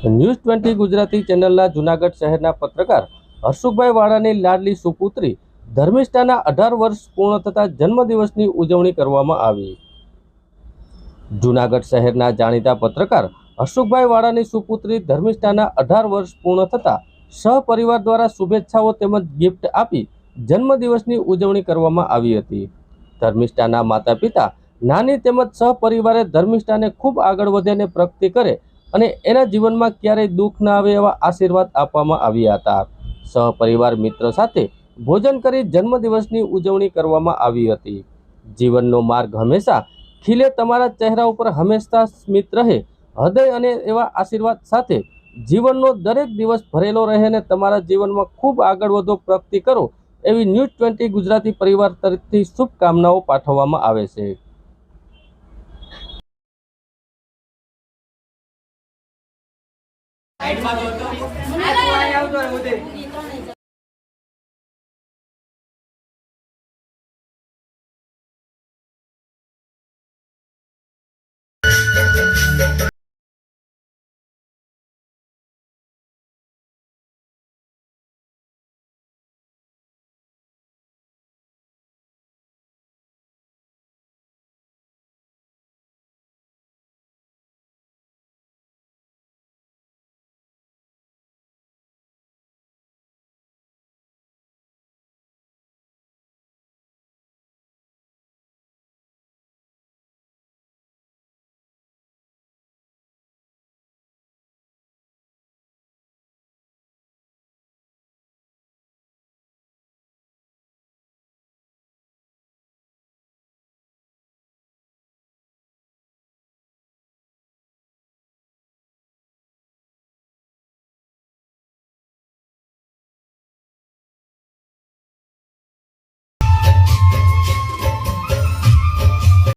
News twenty Gujarati ચેનલના જુનાગઢ શહેરના પત્રકાર હર્ષુભાઈ વાળાની લાડલી સુપુત્રી ધર્મિષ્ઠાના અઢાર વર્ષ પૂર્ણ થતા જન્મદિવસની ઉજવણી કરવામાં આવી. જુનાગઢ શહેરના જાણીતા પત્રકાર હર્ષુભાઈ વાળાની સુપુત્રી ધર્મિષ્ઠાના અઢાર વર્ષ પૂર્ણ થતા સહપરિવાર દ્વારા શુભેચ્છાઓ તેમજ ગિફ્ટ આપી જન્મદિવસની ઉજવણી કરવામાં આવી હતી. ધર્મિષ્ઠાના માતા પિતા નાની તેમજ સહપરિવારે ધર્મિષ્ઠાને ખૂબ આગળ વધે અને પ્રગતિ કરે અને એના જીવનમાં ક્યારેય દુઃખ ના આવે એવા આશીર્વાદ આપવામાં આવ્યા હતા. સહપરિવાર મિત્ર સાથે ભોજન કરી જન્મદિવસની ઉજવણી કરવામાં આવી હતી. જીવનનો માર્ગ હંમેશા ખીલે તમારા ચહેરા ઉપર હંમેશા સ્મિત રહે, હૃદય અને એવા આશીર્વાદ સાથે જીવનનો દરેક દિવસ ભરેલો રહે અને તમારા જીવનમાં ખૂબ આગળ વધો પ્રગતિ કરો એવી ન્યૂઝ ટ્વેન્ટી ગુજરાતી પરિવાર તરફથી શુભકામનાઓ પાઠવવામાં આવે છે. સાઈડમાં તો હતો કોઈ આવતો બધે